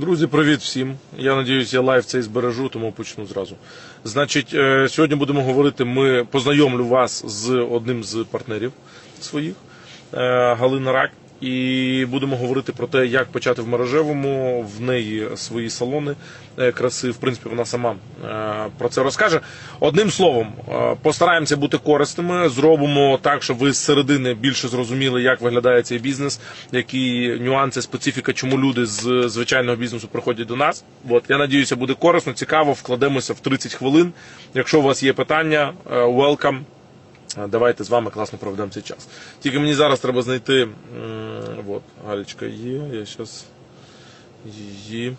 Друзі, привіт всім. Я надіюсь, я лайв цей збережу, тому почну зразу. Значить, е, сьогодні будемо говорити. Ми познайомлю вас з одним з партнерів своїх е, Галина Рак. І будемо говорити про те, як почати в мережевому. В неї свої салони е, краси. В принципі, вона сама е, про це розкаже. Одним словом, е, постараємося бути корисними. Зробимо так, щоб ви з середини більше зрозуміли, як виглядає цей бізнес, які нюанси, специфіка, чому люди з звичайного бізнесу приходять до нас. От я надіюся, буде корисно, цікаво. Вкладемося в 30 хвилин. Якщо у вас є питання, welcome. Давайте з вами класно проведемо цей час. Тільки мені зараз треба знайти. От, Галічка є. Я зараз її.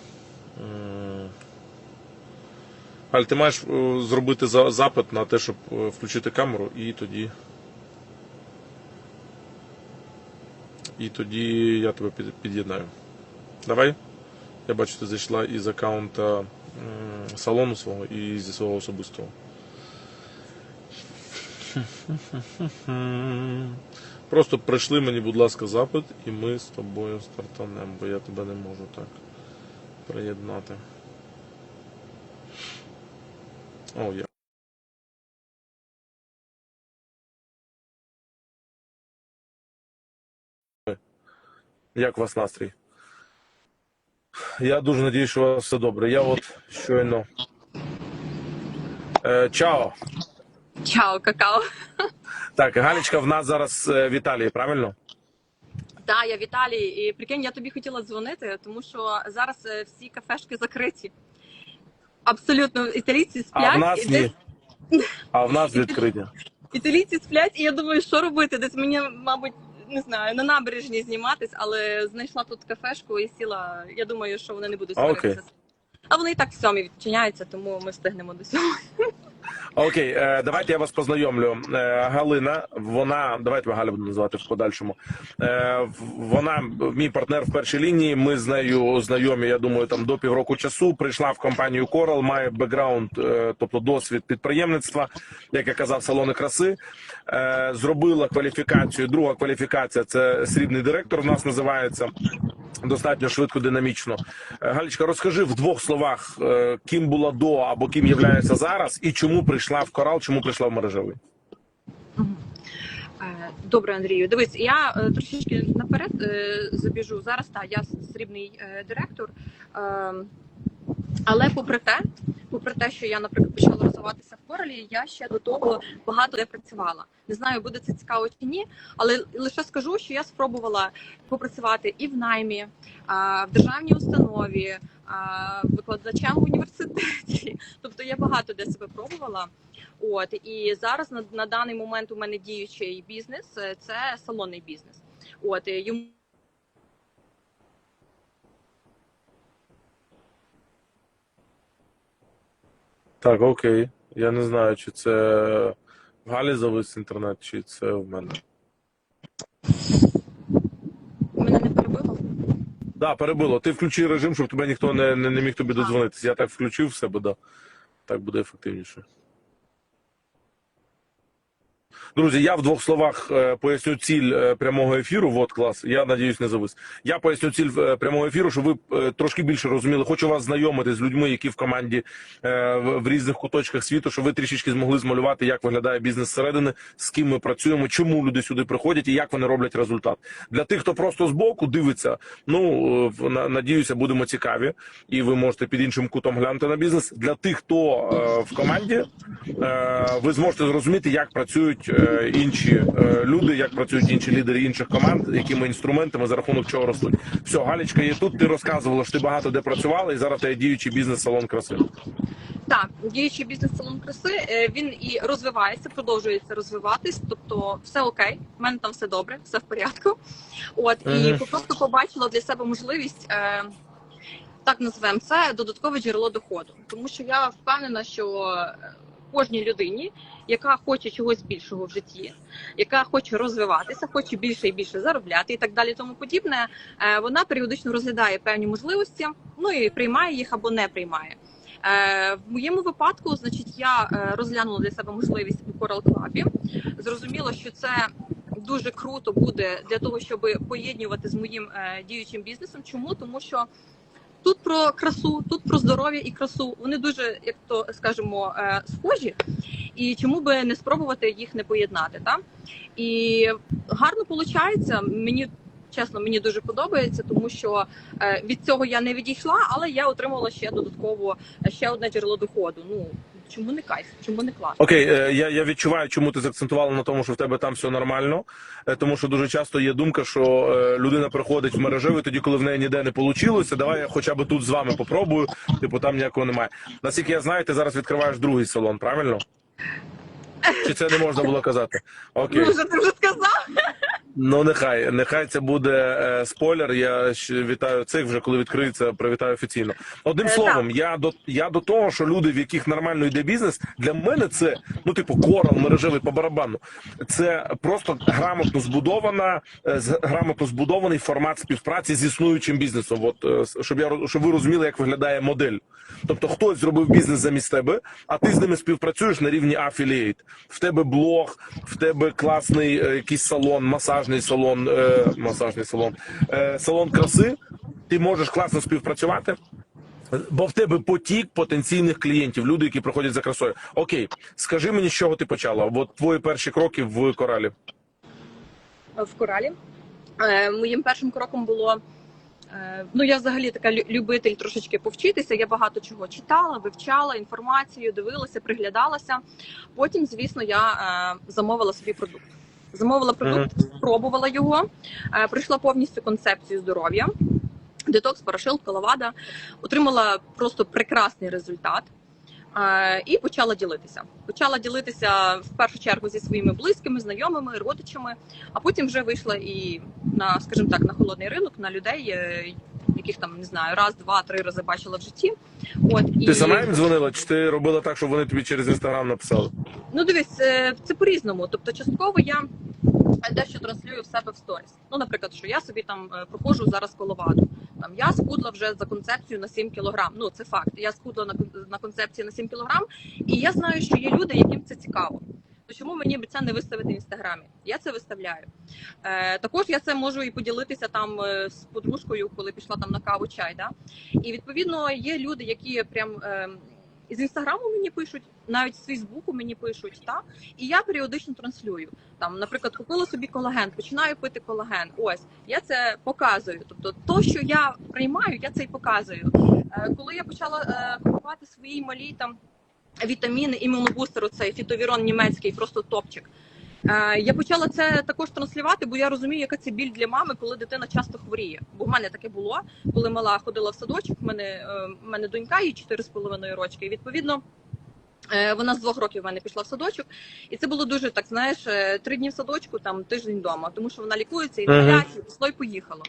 Галь, ти маєш е, зробити запит на те, щоб е, включити камеру, і тоді. І тоді я тебе під'єднаю. Давай. Я бачу, ти зайшла із аккаунта салону свого і зі свого особистого. Просто прийшли мені, будь ласка, запит, і ми з тобою стартанемо, бо я тебе не можу так приєднати. О, я. Як у вас настрій? Я дуже надіюсь, що у вас все добре. Я от щойно. Е, чао. Чао, какао. Так, Галічка в нас зараз е, в Італії, правильно? Да, я в Італії. І прикинь, я тобі хотіла дзвонити, тому що зараз е, всі кафешки закриті. Абсолютно, італійці сплять. А в нас і ні. десь А в нас відкриті. італійці сплять, і я думаю, що робити? Десь мені, мабуть, не знаю, на набережні зніматись, але знайшла тут кафешку і сіла. Я думаю, що вони не будуть окей. А вони і так в сьомій відчиняються, тому ми встигнемо до сьомої. Окей, е, давайте я вас познайомлю. Е, Галина, вона, давайте ми Галя будемо називати в подальшому. Е, вона мій партнер в першій лінії. Ми з нею знайомі, я думаю, там до півроку часу. Прийшла в компанію Coral, має бекграунд, тобто досвід підприємництва, як я казав, салони краси. Зробила кваліфікацію. Друга кваліфікація це срібний директор. В нас називається достатньо швидко, динамічно. Галічка, розкажи в двох словах, ким була до або ким являється зараз, і чому прийшла в корал, чому прийшла в мережевий. Е, Добре, Андрію. Дивись, я е, трошечки наперед е, забіжу. Зараз та я срібний директор. Е, але попри те, попри те, що я, наприклад, почала розвиватися в Королі, я ще до того багато де працювала. Не знаю, буде це цікаво чи ні, але лише скажу, що я спробувала попрацювати і в наймі, в державній установі, викладачем в університеті. Тобто я багато де себе пробувала. От і зараз на, на даний момент у мене діючий бізнес е, це салонний бізнес. От йому Так, окей. Я не знаю, чи це в Галі завис інтернет, чи це в мене. мене не перебило. Да, перебило. Ти включи режим, щоб тебе ніхто не, не, не міг тобі додзвонитися. Я так включив в себе, да. Так буде ефективніше. Друзі, я в двох словах е, поясню ціль е, прямого ефіру. Вот клас. Я надіюсь, не завис. Я поясню ціль е, прямого ефіру, щоб ви трошки більше розуміли. Хочу вас знайомити з людьми, які в команді в, різних куточках світу, щоб ви трішечки змогли змалювати, як виглядає бізнес зсередини, з ким ми працюємо, чому люди сюди приходять і як вони роблять результат. Для тих, хто просто збоку дивиться, ну надіюся, будемо цікаві, і ви можете під іншим кутом глянути на бізнес. Для тих, хто в команді, ви зможете зрозуміти, як працюють е, інші е, люди, як працюють інші лідери інших команд, якими інструментами за рахунок чого ростуть. Все, Галічка є тут. Ти розказувала, що ти багато де працювала, і зараз ти діючий бізнес салон краси. Так, діючий бізнес салон краси е, він і розвивається, продовжується розвиватись. Тобто, все окей, в мене там все добре, все в порядку. От і просто побачила для себе можливість. Е, так назвемо це додаткове джерело доходу, тому що я впевнена, що кожній людині, яка хоче чогось більшого в житті, яка хоче розвиватися, хоче більше і більше заробляти і так далі, тому подібне, е, вона періодично розглядає певні можливості, ну і приймає їх або не приймає. Е, В моєму випадку, значить, я е, розглянула для себе можливість у Coral Club. Зрозуміло, що це дуже круто буде для того, щоб поєднувати з моїм діючим бізнесом. Чому? Тому що тут про красу, тут про здоров'я і красу. Вони дуже, як то скажемо, е, схожі. І чому би не спробувати їх не поєднати? Та? І гарно виходить. Мені чесно, мені дуже подобається, тому що е, від цього я не відійшла, але я отримала ще додатково е, ще одне джерело доходу. Ну чому не кайф? Чому не класно? Окей, е, я, я відчуваю, чому ти заакцентувала на тому, що в тебе там все нормально. Е, Тому що дуже часто є думка, що е, людина приходить в мережевий тоді, коли в неї ніде не вийшло. Давай я хоча б тут з вами попробую. Типу там ніякого немає. Наскільки я знаю, ти зараз відкриваєш другий салон, правильно? Чи це не можна було казати? Окей. Ну вже ти вже сказав. Ну, нехай, нехай це буде е, спойлер. Я ще вітаю цих вже коли відкриється, привітаю офіційно. Одним Е, словом, я до я до того, що люди, в яких нормально йде бізнес, для мене це ну, типу, корал мережевий по барабану. Це просто грамотно збудована, е, грамотно збудований формат співпраці з існуючим бізнесом. От е, щоб я щоб ви розуміли, як виглядає модель. Тобто, хтось зробив бізнес замість тебе, а ти з ними співпрацюєш на рівні афілієт. В тебе блог, в тебе класний е, якийсь салон, масажний салон, е, масажний салон, е, салон краси. Ти можеш класно співпрацювати. Бо в тебе потік потенційних клієнтів, люди, які приходять за красою. Окей, скажи мені, з чого ти почала? От твої перші кроки в коралі. в коралі. Е, моїм першим кроком було. е, Ну, я взагалі така любитель трошечки повчитися. Я багато чого читала, вивчала інформацію, дивилася, приглядалася. Потім, звісно, я е, замовила собі продукт. Замовила продукт, спробувала його, е, пройшла повністю концепцію здоров'я, детокс, парашил, коловада, отримала просто прекрасний результат. Е, І почала ділитися. Почала ділитися в першу чергу зі своїми близькими, знайомими, родичами, а потім вже вийшла і на, скажімо так, на холодний ринок, на людей, е, яких там не знаю, раз, два, три рази бачила в житті. От і Ти сама їм дзвонила, чи ти робила так, щоб вони тобі через інстаграм написали? ну дивись, е, це по-різному. Тобто, частково я дещо транслюю в себе в сторіс. Ну, наприклад, що я собі там е, проходжу зараз коловаду. Там я схудла вже за концепцію на 7 кілограм. Ну це факт. Я схудла на на концепції на 7 кілограм, і я знаю, що є люди, яким це цікаво. То чому мені б це не виставити в інстаграмі? Я це виставляю. Е, також я це можу і поділитися там е, з подружкою, коли пішла там на каву чай. Да? І відповідно є люди, які прям е, із інстаграму мені пишуть, навіть з Фейсбуку мені пишуть, та і я періодично транслюю. Там, наприклад, купила собі колаген, починаю пити колаген. Ось я це показую. Тобто, то, що я приймаю, я це й показую. Е, коли я почала е, купувати свої малі там вітаміни імунобустеру, цей фітовірон німецький, просто топчик. Е, Я почала це також транслювати, бо я розумію, яка це біль для мами, коли дитина часто хворіє. Бо в мене таке було, коли мала ходила в садочок. В мене, е, в мене донька їй 4,5 рочки. І відповідно. Е, Вона з двох років в мене пішла в садочок, і це було дуже так. Знаєш, е, три дні в садочку, там тиждень вдома, тому що вона лікується і Мгм. інфляція, пішло і поїхало.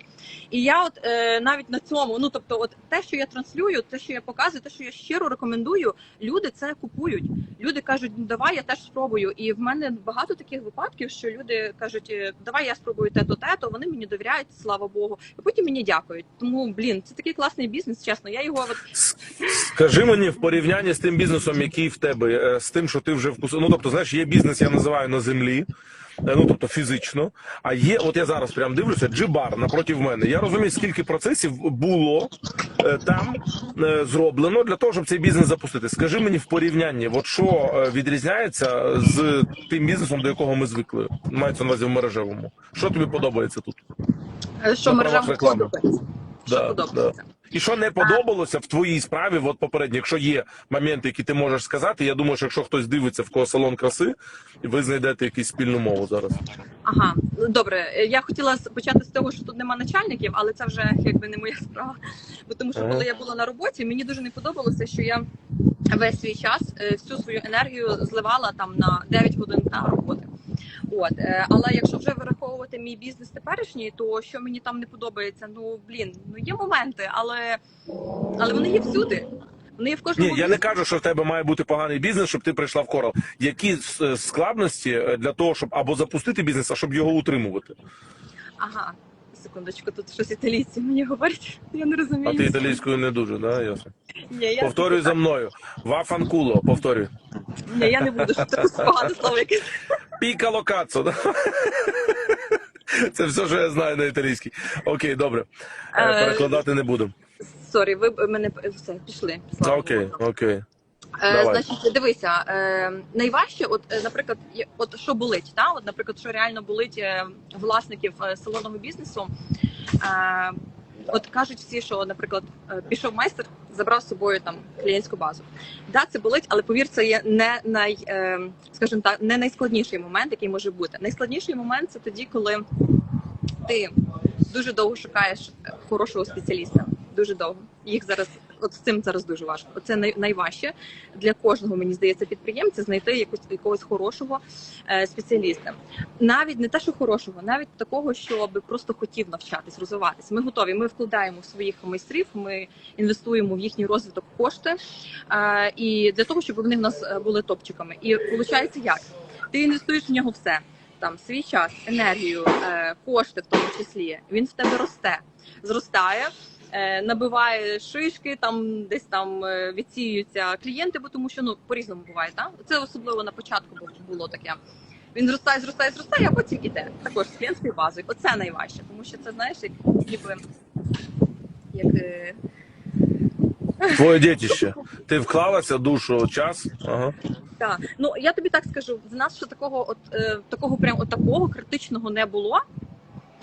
І я, от е, навіть на цьому, ну тобто, от те, що я транслюю, те, що я показую, те, що я щиро рекомендую, люди це купують. Люди кажуть, ну давай я теж спробую. І в мене багато таких випадків, що люди кажуть, давай я спробую те-то, те-то. Вони мені довіряють, слава Богу, і потім мені дякують. Тому блін, це такий класний бізнес. Чесно, я його от Скажи мені в порівнянні з тим бізнесом, який в тебе, е, з тим, що ти вже вкусив. Ну тобто, знаєш, є бізнес, я називаю на землі. е, Ну, тобто фізично, а є, от я зараз прям дивлюся, джибар напроти мене. Я розумію, скільки процесів було е, там зроблено для того, щоб цей бізнес запустити. Скажи мені в порівнянні, от що відрізняється з тим бізнесом, до якого ми звикли, мається на увазі в мережевому. Що тобі подобається тут? що реклами. подобається. Що Да, подобається. І що не подобалося в твоїй справі, от попередньо, якщо є моменти, які ти можеш сказати, я думаю, що якщо хтось дивиться в кого салон краси, ви знайдете якусь спільну мову зараз. Ага, добре. Е, Я хотіла почати з того, що тут нема начальників, але це вже якби не моя справа. Бо тому що Ага. коли я була на роботі, мені дуже не подобалося, що я весь свій час е, всю свою енергію зливала там на 9 годин на роботи. От, е, але якщо вже вираховувати мій бізнес теперішній, то що мені там не подобається, ну блін, ну є моменти, але, але вони є всюди. Вони є в кожному Ні, я не кажу, що в тебе має бути поганий бізнес, щоб ти прийшла в корал. Які е, складності е, для того, щоб або запустити бізнес, а щоб його утримувати? Ага, секундочку, тут щось італійці мені говорять. Я не розумію. А ти італійською не дуже, да? Ясно. Ні, я Повторюй за мною. Вафанкуло, повторюй. Ні, я не буду, що це погане слово якесь. Піка локацо. Це все, що я знаю на італійській. Окей, добре. Е, Е, Перекладати не буду. Сорі, ви мене все пішли. Окей, окей. Е, Давай. значить, дивися, е, найважче, от, наприклад, от що болить, та? От, наприклад, що реально болить власників салонного бізнесу. Е, от кажуть всі, що, наприклад, е, пішов майстер, забрав з собою там клієнтську базу. Да, це болить, але повір, це є не най, е, скажімо так, не найскладніший момент, який може бути. Найскладніший момент це тоді, коли ти дуже довго шукаєш хорошого спеціаліста. Дуже довго. Їх зараз, от з цим зараз дуже важко. Це най, найважче для кожного, мені здається, підприємця знайти якусь якогось хорошого е, спеціаліста. Навіть не те, що хорошого, навіть такого, щоб просто хотів навчатись, розвиватись. Ми готові. Ми вкладаємо в своїх майстрів, ми інвестуємо в їхній розвиток кошти е, і для того, щоб вони в нас е, були топчиками. І виходить, як ти інвестуєш в нього все. Там свій час, енергію, кошти в тому числі. Він в тебе росте, зростає, набиває шишки, там десь там е, відсіюються клієнти, бо тому що ну по-різному буває. Так? Це особливо на початку було таке. Він зростає, зростає, зростає, а потім іде. Також з клієнтською базою. Оце найважче, тому що це знаєш, як ніби як. е, Твоє дітище. Ти вклалася душу, час. Ага. Так, ну я тобі так скажу, в нас ще такого, от е, такого прям от такого критичного не було.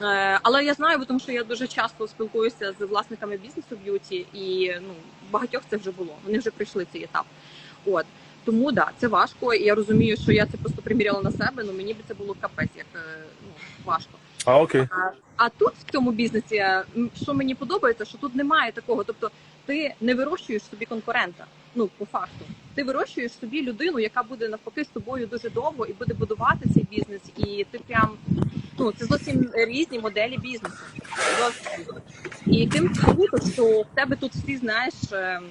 Е, але я знаю, тому що я дуже часто спілкуюся з власниками бізнесу б'юті, і ну багатьох це вже було. Вони вже пройшли цей етап. От тому да, це важко. І я розумію, що я це просто приміряла на себе. Ну мені би це було капець, як е, ну важко. А окей. А, а тут в цьому бізнесі, що мені подобається, що тут немає такого. Тобто, ти не вирощуєш собі конкурента. Ну по факту, ти вирощуєш собі людину, яка буде навпаки з тобою дуже довго і буде будувати цей бізнес. І ти прям ну це зовсім різні моделі бізнесу. Зовсім. І тим круто, що в тебе тут всі знаєш, ем,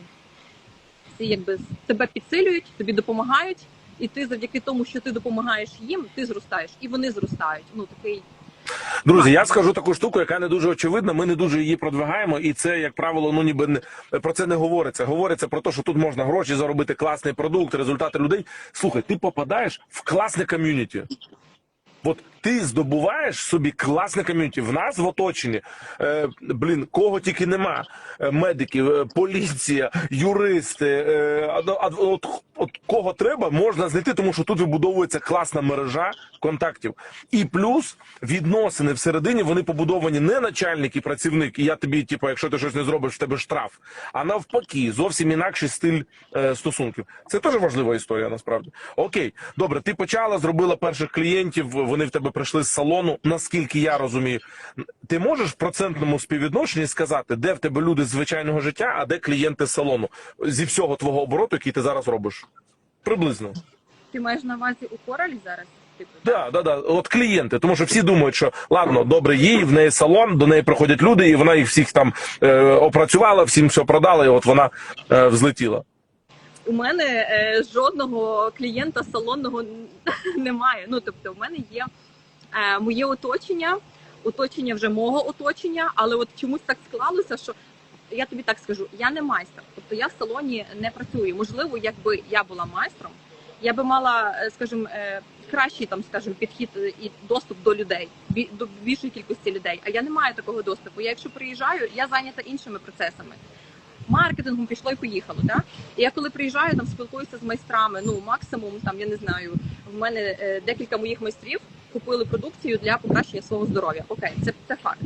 всі якби тебе підсилюють, тобі допомагають. І ти завдяки тому, що ти допомагаєш їм, ти зростаєш, і вони зростають. Ну такий Друзі, я скажу таку штуку, яка не дуже очевидна. Ми не дуже її продвигаємо, і це, як правило, ну ніби не про це не говориться. Говориться про те, що тут можна гроші заробити, класний продукт, результати людей. Слухай, ти попадаєш в класне ком'юніті. От ти здобуваєш собі класне ком'юніті. В нас в оточенні, е, блін, кого тільки нема. Е, медиків, е, поліція, юристи. Е, а- от, от кого треба, можна знайти, тому що тут вибудовується класна мережа контактів. І плюс відносини всередині вони побудовані не начальник і працівник, і я тобі, типу, якщо ти щось не зробиш, в тебе штраф, а навпаки, зовсім інакший стиль е, стосунків. Це теж важлива історія, насправді. Окей, добре, ти почала, зробила перших клієнтів, вони в тебе прийшли з салону. Наскільки я розумію, ти можеш в процентному співвідношенні сказати, де в тебе люди з звичайного життя, а де клієнти з салону зі всього твого обороту, який ти зараз робиш? Приблизно. ти маєш на увазі у коралі зараз. Типу, Да, да, да. От клієнти, тому що всі думають, що ладно, добре, їй в неї салон, до неї приходять люди, і вона їх всіх там е, опрацювала, всім все продала, і от вона е, взлетіла. у мене е, жодного клієнта салонного немає. Ну тобто, в мене є моє оточення, оточення вже мого оточення, але от чомусь так склалося, що я тобі так скажу, я не майстер. Тобто я в салоні не працюю. Можливо, якби я була майстром, я би мала, е, скажімо, е, кращий там, скажімо, підхід е, і доступ до людей, до більшої кількості людей. А я не маю такого доступу. Я якщо приїжджаю, я зайнята іншими процесами. Маркетингом пішло і поїхало. Да? І я коли приїжджаю, там спілкуюся з майстрами. Ну максимум, там я не знаю. В мене е, декілька моїх майстрів купили продукцію для покращення свого здоров'я. Окей, це, це факт.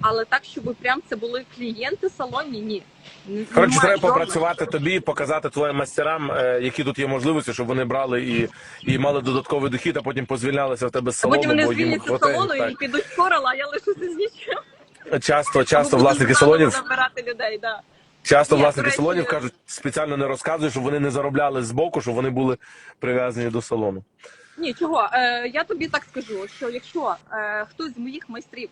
Але так, щоб прям це були клієнти салонні, ні. Коротше, треба попрацювати тобі, показати твоїм майстерам, е, які тут є можливості, щоб вони брали і, і мали додатковий дохід, а потім позвільнялися в тебе з А салону. потім вони звільняться з салону так. і підуть в корал, а я лишуся з нічим. Часто, часто власники салонів людей. Да. Часто Ні, власники речі, салонів кажуть, спеціально не розказують, щоб вони не заробляли з боку, щоб вони були прив'язані до салону. Ні, чого? Е, я тобі так скажу, що якщо е, хтось з моїх майстрів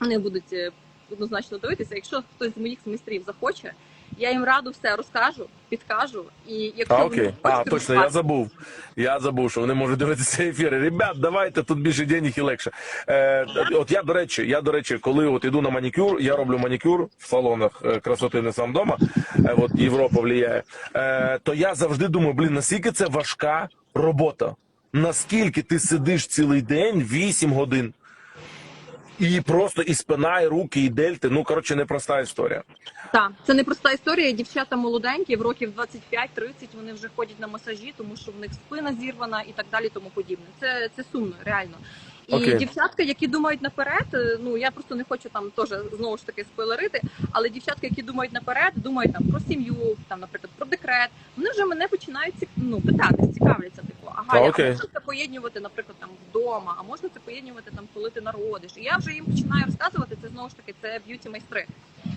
вони будуть е, однозначно дивитися, якщо хтось з моїх майстрів захоче, я їм раду все розкажу, підкажу. І якщо А, вони окей. А, хочуть точно, я забув. Я забув, що вони можуть дивитися ефіри. Ребят, давайте тут більше денег і легше. Е, от я, до речі, я, до речі, коли от іду на манікюр, я роблю манікюр в салонах е, красоти не сам дома, е, от Європа влияє, е, то я завжди думаю, блін, наскільки це важка робота. Наскільки ти сидиш цілий день, 8 годин. і просто і спина, і руки, і дельти. Ну коротше, непроста історія. Так, це не проста історія. Дівчата молоденькі, в років 25-30 вони вже ходять на масажі, тому що в них спина зірвана і так далі, тому подібне. Це, це сумно, реально. І Окей. дівчатка, які думають наперед, е, ну я просто не хочу там теж знову ж таки спойлерити, але дівчатка, які думають наперед, думають там про сім'ю, там, наприклад, про декрет, вони вже мене починають ну, питати, цікавляться, типу, ага, а окей. можна це поєднувати, наприклад, там вдома, а можна це поєднувати там, коли ти народиш. І я вже їм починаю розказувати, це знову ж таки це б'юті майстри.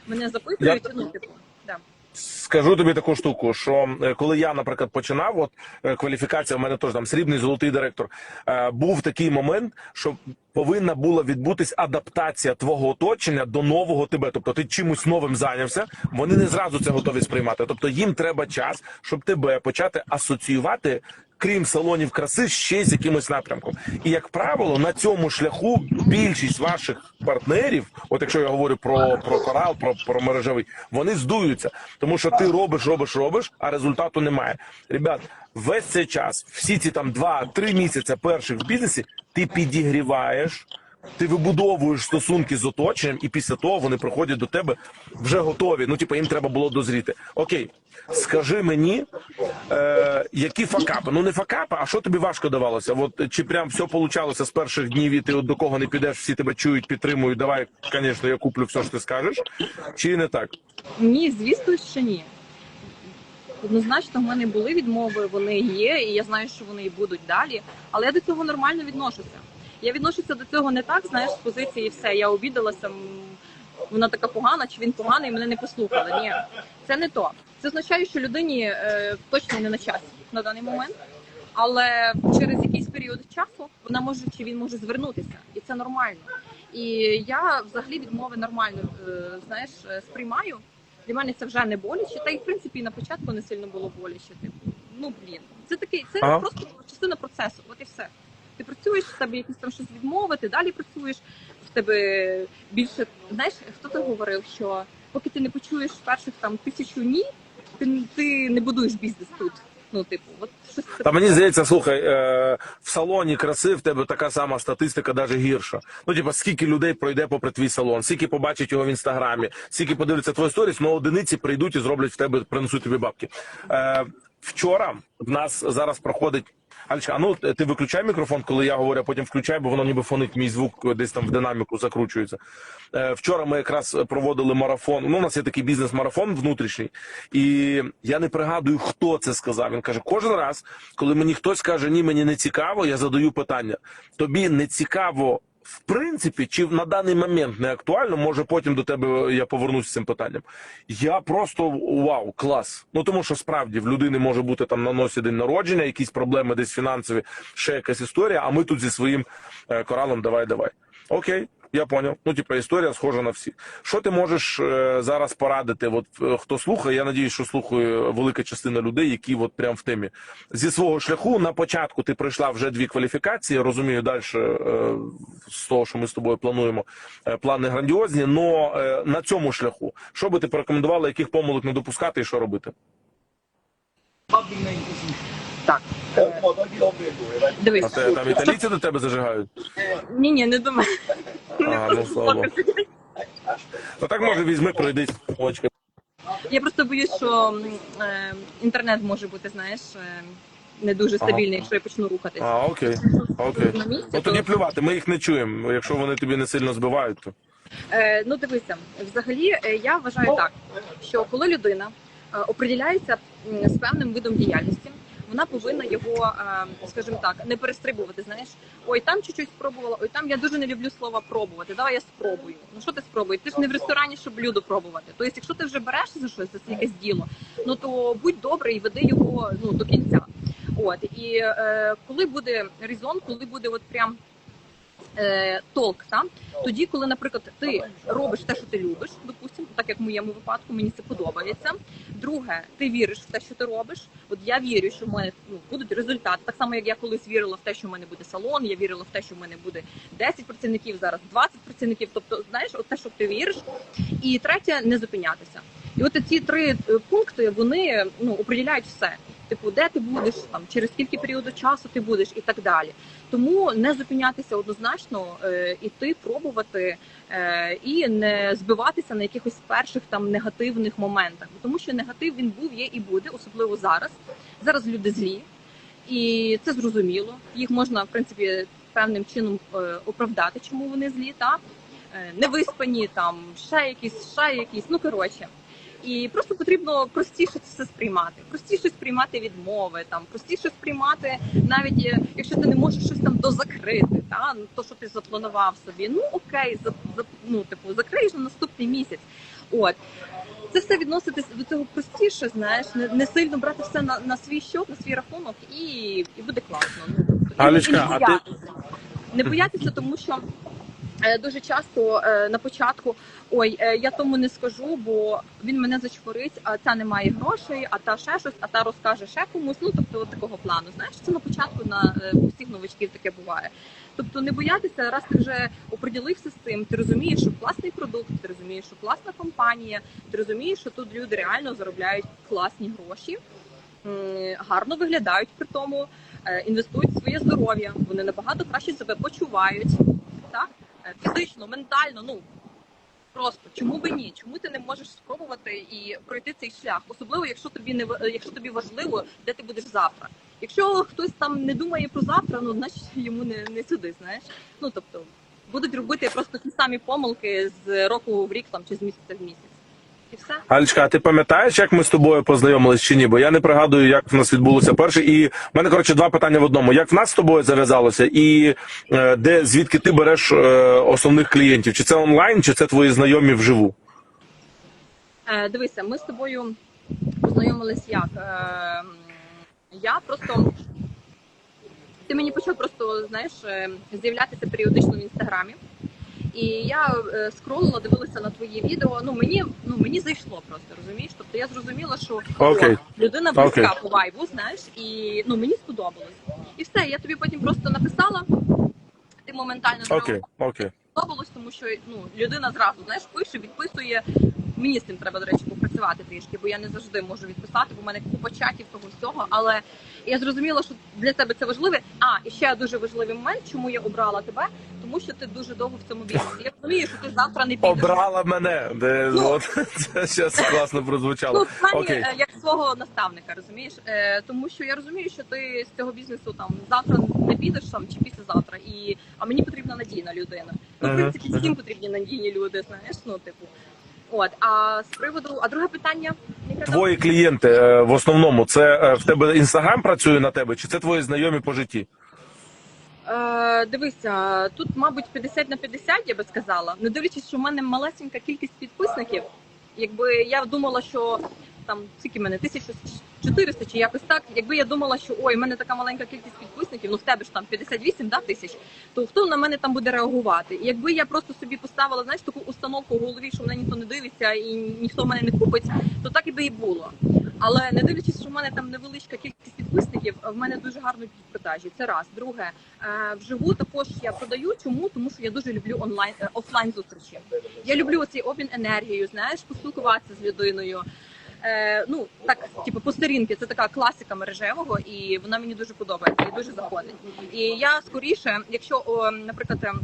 Мене запитують, ну типу, да. Скажу тобі таку штуку, що е, коли я, наприклад, починав, от е, кваліфікація в мене теж там срібний золотий директор. е, Був такий момент, що повинна була відбутись адаптація твого оточення до нового тебе. Тобто ти чимось новим зайнявся. Вони не зразу це готові сприймати. Тобто їм треба час, щоб тебе почати асоціювати. Крім салонів краси, ще з якимось напрямком. І як правило, на цьому шляху більшість ваших партнерів, от якщо я говорю про, про корал, про, про мережевий, вони здуються, тому що ти робиш, робиш, робиш, а результату немає. Ребят, весь цей час, всі ці там два-три місяці перших в бізнесі, ти підігріваєш. Ти вибудовуєш стосунки з оточенням, і після того вони приходять до тебе вже готові. Ну, типу, їм треба було дозріти. Окей, скажи мені, е, які факапи? Ну не факапи, а що тобі важко давалося? От чи прям все получалося з перших днів, і ти от до кого не підеш, всі тебе чують, підтримують. Давай, звісно, я куплю все, що ти скажеш, чи не так? Ні, звісно, що ні. Однозначно, в мене були відмови, вони є, і я знаю, що вони і будуть далі. Але я до цього нормально відношуся. Я відношуся до цього не так, знаєш, з позиції все. Я обідалася, вона така погана, чи він поганий, мене не послухали. Ні, це не то. Це означає, що людині е, точно не на часі на даний момент. Але через якийсь період часу вона може чи він може звернутися, і це нормально. І я взагалі відмови нормально е, знаєш, е, сприймаю. Для мене це вже не боляче, та й в принципі і на початку не сильно було боляче. Типу, ну блін, це такий, це Ага. просто частина процесу. От і все. Ти працюєш, в тебе якісь там щось відмови, ти далі працюєш, в тебе більше. Знаєш, хто то говорив, що поки ти не почуєш перших там тисячу ні, ти, ти не будуєш бізнес тут. Ну, типу, от. Та мені здається, слухай, е, в салоні краси в тебе така сама статистика, навіть гірша. Ну, типа, скільки людей пройде попри твій салон, скільки побачить його в інстаграмі, скільки подивляться твою сторіс, ну одиниці прийдуть і зроблять в тебе, принесуть тобі бабки. Е, вчора в нас зараз проходить. Альча, ну ти виключай мікрофон, коли я говорю, а потім включай, бо воно ніби фонить мій звук десь там в динаміку закручується. Е, вчора ми якраз проводили марафон. Ну, у нас є такий бізнес-марафон внутрішній, і я не пригадую, хто це сказав. Він каже: кожен раз, коли мені хтось каже, ні, мені не цікаво, я задаю питання. Тобі не цікаво. В принципі, чи на даний момент не актуально, може потім до тебе я повернусь з цим питанням. Я просто вау, клас. Ну тому що справді в людини може бути там на носі день народження, якісь проблеми десь фінансові, ще якась історія. А ми тут зі своїм е, коралом давай, давай. Окей, я поняв. Ну, типу, історія схожа на всі. Що ти можеш е, зараз порадити? От е, хто слухає, я надіюсь, що слухає велика частина людей, які от прям в темі. Зі свого шляху на початку ти пройшла вже дві кваліфікації. Розумію, далі е, з того, що ми з тобою плануємо, е, плани грандіозні. Но е, на цьому шляху, що би ти порекомендувала, яких помилок не допускати і що робити? Так. Дивись. А те, там італійці до тебе зажигають? Ні, ні, не до мене. А, ну слава Богу. Ну так може візьми, пройдись. Очка. Я просто боюсь, що м, е, інтернет може бути, знаєш, е, не дуже стабільний, якщо я почну рухатись. А, окей. Окей. На місці, Ну то- тоді плювати, ми їх не чуємо. Якщо вони тобі не сильно збивають, то Е, ну дивися, взагалі е, я вважаю так, що коли людина е, оприділяється м, з певним видом діяльності, вона повинна його, е, скажімо так, не перестрибувати. Знаєш, ой, там чуть-чуть спробувала, ой, там я дуже не люблю слова пробувати. Давай я спробую. Ну що ти спробуєш? Ти ж не в ресторані, щоб блюдо пробувати. Тобто, якщо ти вже береш за щось, за це якесь діло, ну то будь добрий і веди його ну до кінця. От і е, коли буде резон, коли буде от прям е, толк, там тоді, коли, наприклад, ти робиш те, що ти любиш, допустимо, так як в моєму випадку, мені це подобається. Друге, ти віриш в те, що ти робиш. От я вірю, що в мене ну, будуть результати. Так само, як я колись вірила в те, що в мене буде салон, я вірила в те, що в мене буде 10 працівників, зараз 20 працівників. Тобто, знаєш, от те, що ти віриш. І третє, не зупинятися. І от ці три е, пункти вони ну определяють все. Типу, де ти будеш, там через скільки періоду часу ти будеш і так далі. Тому не зупинятися однозначно, е, іти, пробувати е, і не збиватися на якихось перших там негативних моментах. Тому що негатив він був, є і буде, особливо зараз. Зараз люди злі, і це зрозуміло. Їх можна в принципі певним чином е, оправдати, чому вони злі, так Е, невиспані, там ще якісь, ще якісь. Ну коротше. І просто потрібно простіше це все сприймати, простіше сприймати відмови, там простіше сприймати, навіть е, якщо ти не можеш щось там дозакрити, та ну, то що ти запланував собі. Ну окей, за, за ну типу закриєш на наступний місяць. От це все відноситись до цього простіше, знаєш, не, не сильно брати все на, на свій щот, на свій рахунок, і, і буде класно. Ну тобто, і- і не а ти- боятися. не боятися, тому що. Е, Дуже часто е, на початку ой, е, я тому не скажу, бо він мене зачворить, а ця не має грошей, а та ще щось, а та розкаже ще комусь. Ну тобто, от такого плану. Знаєш, це на початку на у всіх новачків таке буває. Тобто не боятися, раз ти вже оприділився з цим, ти розумієш, що класний продукт, ти розумієш, що класна компанія, ти розумієш, що тут люди реально заробляють класні гроші, гарно виглядають при тому, інвестують в своє здоров'я, вони набагато краще себе почувають, так фізично, ментально, ну. Просто чому би ні? Чому ти не можеш спробувати і пройти цей шлях? Особливо, якщо тобі не якщо тобі важливо, де ти будеш завтра. Якщо хтось там не думає про завтра, ну значить йому не, не сюди, знаєш. Ну тобто будуть робити просто ті самі помилки з року в рік там чи з місяця в місяць. І все. А ти пам'ятаєш, як ми з тобою познайомились чи ні? Бо я не пригадую, як в нас відбулося перше. І в мене коротше два питання в одному: як в нас з тобою зав'язалося, і е, де звідки ти береш е, основних клієнтів? Чи це онлайн, чи це твої знайомі вживу? Е, дивися, ми з тобою познайомились як. Е, я просто. Ти мені почав просто, знаєш, е, з'являтися періодично в інстаграмі. І я е, скролила, дивилася на твої відео. Ну мені ну мені зайшло просто, розумієш? Тобто я зрозуміла, що okay. о, людина близька okay. по вайбу, знаєш, і ну мені сподобалось. І все, я тобі потім просто написала. Ти моментально okay. Okay. сподобалось, тому що ну людина зразу знаєш пише, відписує. Мені з цим треба, до речі, попрацювати трішки, бо я не завжди можу відписати, бо в мене купа чатів того всього. Але я зрозуміла, що для тебе це важливе. А і ще дуже важливий момент, чому я обрала тебе, тому що ти дуже довго в цьому бізнесі. Я розумію, що ти завтра не підеш. Обрала мене. Де, Ну. от, це зараз класно прозвучало. Ну, в плані Окей. е, як свого наставника, розумієш? Е, тому що я розумію, що ти з цього бізнесу там завтра не підеш там чи післязавтра, і а мені потрібна надійна людина. Ну, в принципі, всім потрібні надійні люди, знаєш, ну типу. От, а з приводу, а друге питання. Твої клієнти е, в основному це е, в тебе інстаграм працює на тебе, чи це твої знайомі по житті? Е, дивися, тут, мабуть, 50 на 50, я би сказала. Не дивлячись, що в мене малесенька кількість підписників. Якби я думала, що там скільки мене мене 1400 чи якось так. Якби я думала, що ой, в мене така маленька кількість підписників, ну в тебе ж там 58 да, тисяч, то хто на мене там буде реагувати? І якби я просто собі поставила знаєш таку установку в голові, що мене ніхто не дивиться і ніхто мене не купить, то так і би і було. Але не дивлячись, що в мене там невеличка кількість підписників, в мене дуже гарно йдуть продажі. Це раз. Друге, е, вживу також я продаю. Чому? Тому що я дуже люблю онлайн е, офлайн зустрічі. Я люблю цей обмін енергією, знаєш, поспілкуватися з людиною. Е, ну так, типу, по сторінки, це така класика мережевого, і вона мені дуже подобається і дуже заходить. І я скоріше, якщо, о, наприклад, ем,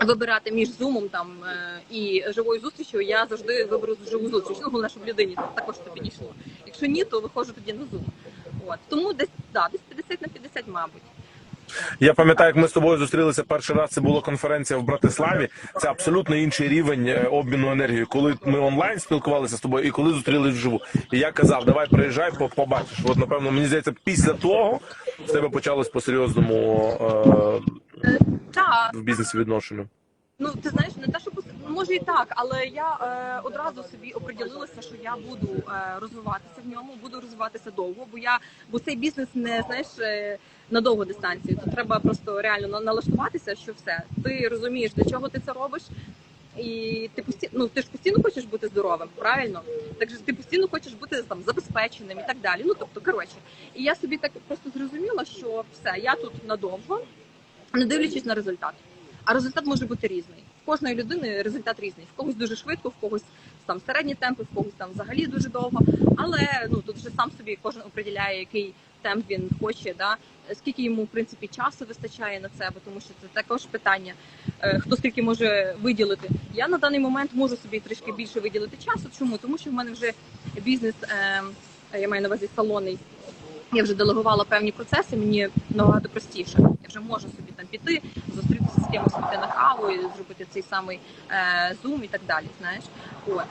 вибирати між зумом там е, і живою зустрічю, я завжди виберу живу зустріч. Ну, головне, щоб людині також це підійшло. Якщо ні, то виходжу тоді на зум. От тому десь да, десь 50 на 50, мабуть. Я пам'ятаю, як ми з тобою зустрілися перший раз. Це була конференція в Братиславі. Це абсолютно інший рівень е, обміну енергією. Коли ми онлайн спілкувалися з тобою, і коли зустрілись вживу. І я казав, давай приїжджай, побачиш. От напевно, мені здається, після того в тебе почалось по серйозному е, в бізнесі відношенню. Ну, ти знаєш, не те, що ну, може і так, але я е, одразу собі оприділилася, що я буду е, розвиватися в ньому, буду розвиватися довго, бо я бо цей бізнес не знаєш е, на довгу дистанцію. Тут треба просто реально налаштуватися, що все. Ти розумієш, для чого ти це робиш. І ти постійно, ну ти ж постійно хочеш бути здоровим, правильно? Так же ти постійно хочеш бути там забезпеченим і так далі. Ну тобто, коротше, і я собі так просто зрозуміла, що все, я тут надовго, не дивлячись на результат. А результат може бути різний. В кожної людини результат різний. В когось дуже швидко, в когось там середні темпи, в когось там взагалі дуже довго. Але ну тут вже сам собі кожен определяє, який темп він хоче, да скільки йому в принципі часу вистачає на це, бо тому що це також питання, е, хто скільки може виділити. Я на даний момент можу собі трішки більше виділити часу. Чому? Тому що в мене вже бізнес, е, я маю на увазі салонний. Я вже делегувала певні процеси, мені набагато простіше. Я вже можу собі там піти, зустрітися з кимось піти на каву, і зробити цей самий е, зум і так далі. Знаєш, от.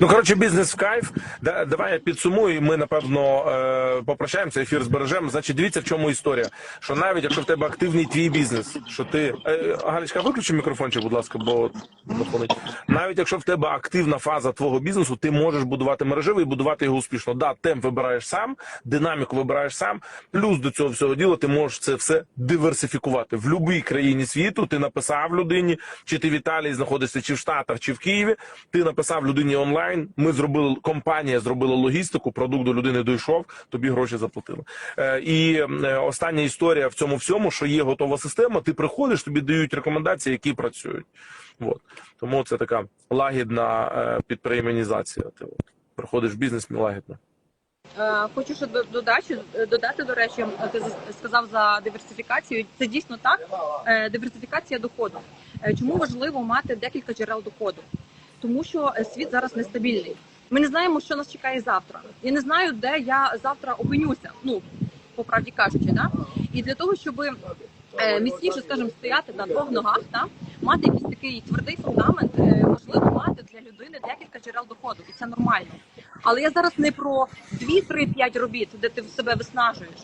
Ну, коротше, бізнес в кайф. Да, давай я підсумую. і Ми напевно е, попрощаємося. Ефір збережемо. Значить, дивіться, в чому історія. Що навіть якщо в тебе активний твій бізнес, що ти е, Галічка, виключи мікрофончик, будь ласка, бо доходить. Навіть якщо в тебе активна фаза твого бізнесу, ти можеш будувати мережевий і будувати його успішно. Да, темп вибираєш сам, динаміку вибираєш сам. Плюс до цього всього діла ти можеш це все диверсифікувати в будь-якій країні світу. Ти написав людині, чи ти в Італії знаходишся, чи в Штатах, чи в Києві. Ти написав людині онлайн. Ми зробили компанія, зробила логістику, продукт до людини дійшов, тобі гроші заплатили. Е, і е, остання історія в цьому всьому, що є готова система. Ти приходиш, тобі дають рекомендації, які працюють. От тому це така лагідна е, підприємінізація. Ти от приходиш в бізнес лагідно. Е, Хочу ще до- додачі додати, до речі, ти сказав за диверсифікацію. Це дійсно так. Е, Диверсифікація доходу. Е, Чому важливо мати декілька джерел доходу? Тому що е, світ зараз нестабільний. Ми не знаємо, що нас чекає завтра. Я не знаю, де я завтра опинюся. Ну по правді кажучи, да? і для того, щоб е, міцніше, скажімо, стояти на двох ногах, та мати якийсь такий твердий фундамент, е, можливо мати для людини декілька джерел доходу, і це нормально. Але я зараз не про 2-3-5 робіт, де ти себе виснажуєш.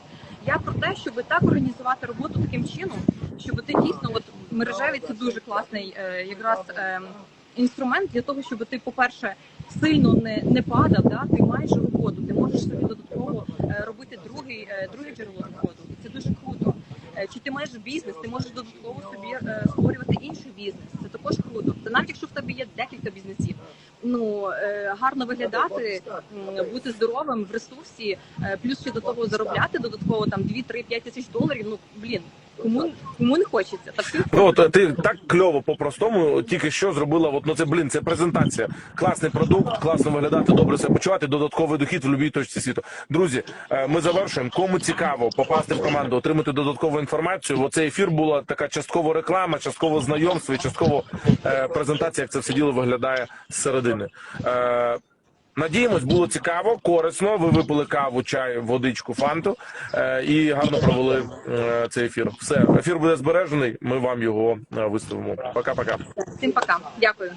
Я про те, щоб так організувати роботу таким чином, щоб ти дійсно, от мережеві це дуже класний якраз е, інструмент для того, щоб ти, по-перше, сильно не, не падав. Да? Ти маєш роботу, ти можеш собі додатково е, робити другий, е, друге джерело доходу. І це дуже круто. Е, Чи ти маєш бізнес, ти можеш додатково собі створювати інший бізнес. Це також круто. Це навіть якщо в тебе є декілька бізнесів. Ну гарно виглядати, бути здоровим в ресурсі, плюс ще до того заробляти додатково там 2-3-5 тисяч доларів. Ну блін, кому кому не хочеться? Та Ну, от, ти так кльово по-простому, тільки що зробила. От, ну це блін, це презентація. Класний продукт, класно виглядати, добре себе почувати, додатковий дохід в будь-якій точці світу. Друзі, е, ми завершуємо. Кому цікаво попасти в команду, отримати додаткову інформацію. Оцей ефір була така частково реклама, частково знайомство і частково е, презентація, як це все діло виглядає зсередини. Е, Надіємось, було цікаво, корисно. Ви випили каву, чай, водичку, фанту е, і гарно провели е, цей ефір. Все, ефір буде збережений. Ми вам його е, виставимо. Пока-пока. всім пока. Дякую.